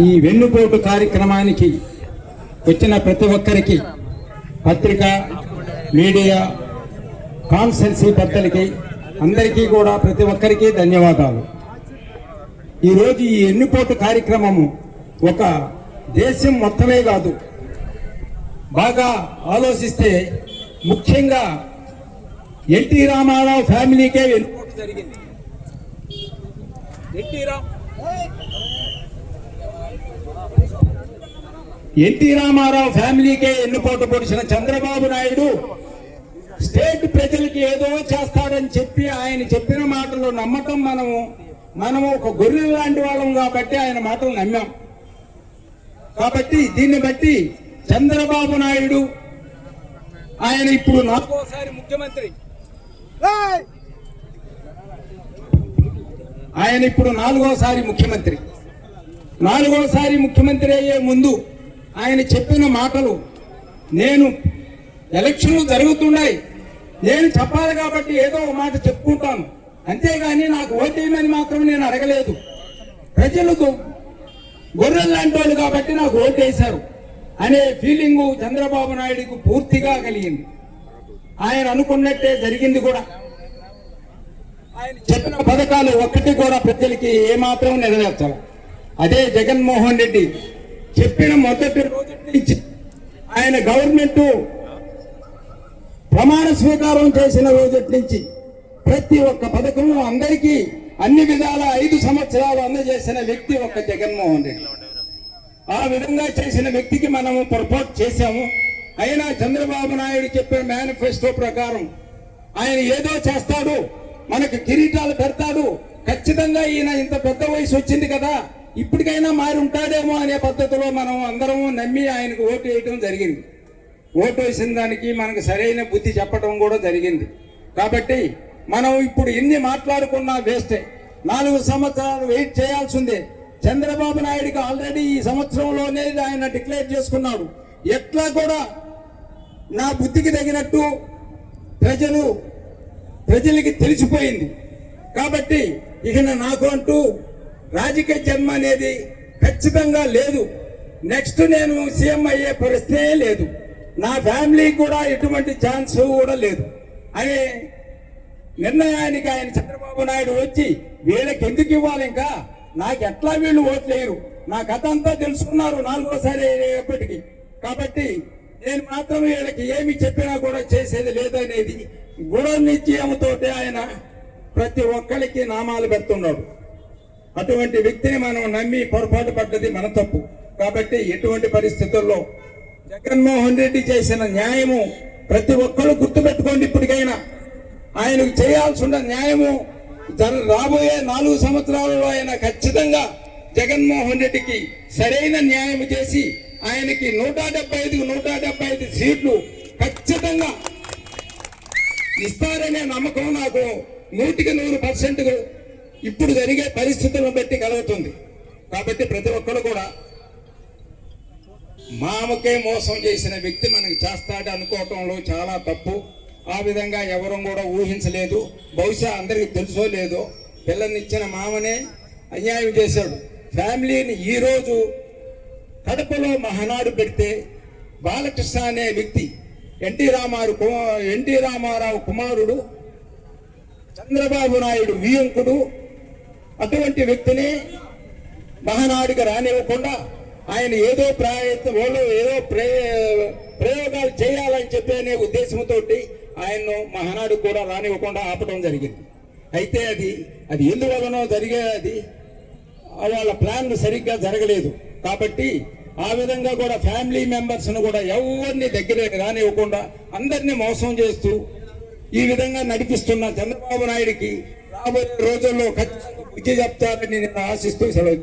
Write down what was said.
ఈ వెన్నుపోటు కార్యక్రమానికి వచ్చిన ప్రతి ఒక్కరికి పత్రిక మీడియా కాన్సెన్సీ పెద్దలకి అందరికీ కూడా ప్రతి ఒక్కరికి ధన్యవాదాలు. ఈరోజు ఈ ఎన్నుపోటు కార్యక్రమము ఒక దేశం మొత్తమే కాదు బాగా ఆలోచిస్తే ముఖ్యంగా ఎన్టీ రామారావు ఫ్యామిలీకే వెన్నుపోటు జరిగింది. ఎన్టీ రామ్ ఎన్టీ రామారావు ఫ్యామిలీకే ఎన్నుపోటు పొడిచిన చంద్రబాబు నాయుడు స్టేట్ ప్రజలకి ఏదో చేస్తాడని చెప్పి ఆయన చెప్పిన మాటలు నమ్మటం మనము మనము ఒక గొర్రె లాంటి వాళ్ళం కాబట్టి ఆయన మాటలు నమ్మాం. కాబట్టి దీన్ని బట్టి చంద్రబాబు నాయుడు ఆయన ఇప్పుడు నాలుగోసారి ముఖ్యమంత్రి. ఆయన ఇప్పుడు నాలుగోసారి ముఖ్యమంత్రి. నాలుగోసారి ముఖ్యమంత్రి అయ్యే ముందు ఆయన చెప్పిన మాటలు నేను ఎలక్షన్లు జరుగుతున్నాయి. నేను చెప్పాలి కాబట్టి ఏదో ఒక మాట చెప్పుకుంటాను. అంతేగాని నాకు ఓటేయమని మాత్రం నేను అడగలేదు. ప్రజలు గొర్రెలు లాంటి వాళ్ళు కాబట్టి నాకు ఓటేశారు అనే ఫీలింగు చంద్రబాబు నాయుడుకు పూర్తిగా కలిగింది. ఆయన అనుకున్నట్టే జరిగింది కూడా. ఆయన చెప్పిన పథకాలు ఒక్కటి కూడా ప్రజలకి ఏమాత్రం నెరవేర్చాలి. అదే జగన్మోహన్ రెడ్డి చెప్పిన మొదటి రోజు నుంచి ఆయన గవర్నమెంట్ ప్రమాణ స్వీకారం చేసిన రోజు నుంచి ప్రతి ఒక్క పథకం అందరికీ అన్ని విధాల ఐదు సంవత్సరాలు అందజేసిన వ్యక్తి ఒక్క జగన్మోహన్ రెడ్డి. ఆ విధంగా చేసిన వ్యక్తికి మనము పొరపాటు చేశాము. అయినా చంద్రబాబు నాయుడు చెప్పిన మేనిఫెస్టో ప్రకారం ఆయన ఏదో చేస్తాడు మనకు కిరీటాలు పెడతాడు. ఖచ్చితంగా ఈయన ఇంత పెద్ద వయసు వచ్చింది కదా. ఇప్పటికైనా మారి ఉంటాడేమో అనే పద్ధతిలో మనం అందరం నమ్మి ఆయనకు ఓటు వేయటం జరిగింది. ఓటు వేసిన దానికి మనకు సరైన బుద్ధి చెప్పడం కూడా జరిగింది. కాబట్టి మనం ఇప్పుడు ఎన్ని మాట్లాడుకున్నా వేస్టే. నాలుగు సంవత్సరాలు వెయిట్ చేయాల్సిందే. చంద్రబాబు నాయుడుకి ఆల్రెడీ ఈ సంవత్సరంలోనే ఆయన డిక్లేర్ చేసుకున్నాడు. ఎట్లా కూడా నా బుద్ధికి తగినట్టు ప్రజలు ప్రజలకి తెలిసిపోయింది. కాబట్టి ఇక నాకు అంటూ రాజకీయ జన్మ అనేది ఖచ్చితంగా లేదు. నెక్స్ట్ నేను సీఎం అయ్యే పరిస్థితే లేదు. నా ఫ్యామిలీ కూడా ఎటువంటి ఛాన్స్ కూడా లేదు. అనే నిర్ణయానికి ఆయన చంద్రబాబు నాయుడు వచ్చి వీళ్ళకి ఎందుకు ఇవ్వాలి ఇంకా? నాకు ఎట్లా వీళ్ళు ఓట్లేరు నా కథ అంతా తెలుసుకున్నారు నాలుగోసారి ఎప్పటికీ కాబట్టి నేను మాత్రం వీళ్ళకి ఏమి చెప్పినా కూడా చేసేది లేదనేది గుణ నిశ్చయంతోటి ఆయన ప్రతి ఒక్కరికి నామాలు పెడుతున్నాడు. అటువంటి వ్యక్తిని మనం నమ్మి పొరపాటు పడ్డది మన తప్పు. కాబట్టి ఎటువంటి పరిస్థితుల్లో జగన్మోహన్ రెడ్డి చేసిన న్యాయము ప్రతి ఒక్కరు గుర్తుపెట్టుకోండి ఇప్పటికైనా. ఆయనకు చేయాల్సి ఉన్న న్యాయము జర- రాబోయే నాలుగు సంవత్సరాలలో ఆయన ఖచ్చితంగా జగన్మోహన్ రెడ్డికి సరైన న్యాయం చేసి ఆయనకి నూట డెబ్బై ఐదుకు నూట డెబ్బై ఐదు సీట్లు ఖచ్చితంగా ఇస్తారనే నమ్మకం నాకు. నూటికి నూరు పర్సెంట్ ఇప్పుడు జరిగే పరిస్థితులను బట్టి కలుగుతుంది కాబట్టి ప్రతి ఒక్కరు కూడా మామకే మోసం చేసిన వ్యక్తి మనకి చేస్తాడు అనుకోవటంలో చాలా తప్పు. ఆ విధంగా ఎవరూ కూడా ఊహించలేదు. బహుశా అందరికీ తెలుసో లేదో పిల్లనిచ్చిన మామనే అన్యాయం చేశాడు. ఫ్యామిలీని ఈరోజు కడపలో మహనాడు పెడితే బాలకృష్ణ అనే వ్యక్తి ఎన్టీ రామారావు కు- ఎన్టీ రామారావు కుమారుడు చంద్రబాబు నాయుడు వియంకుడు అటువంటి వ్యక్తిని మహానాడికి రానివ్వకుండా ఆయన ఏదో ప్రయత్నం వాళ్ళు ఏదో ప్రయోగాలు చేయాలని చెప్పి అనే ఉద్దేశంతో ఆయన్ను మహానాడు కూడా రానివ్వకుండా ఆపడం జరిగింది. అయితే అది అది ఎందువలనో జరిగే అది వాళ్ళ ప్లాన్ సరిగ్గా జరగలేదు. కాబట్టి ఆ విధంగా కూడా ఫ్యామిలీ మెంబర్స్ను కూడా ఎవరిని దగ్గర రానివ్వకుండా అందరినీ మోసం చేస్తూ ఈ విధంగా నడిపిస్తున్న చంద్రబాబు నాయుడికి రాబోయే రోజుల్లో ఖచ్చితంగా బుద్ధి చెప్తారని నేను ఆశిస్తూ సెలవు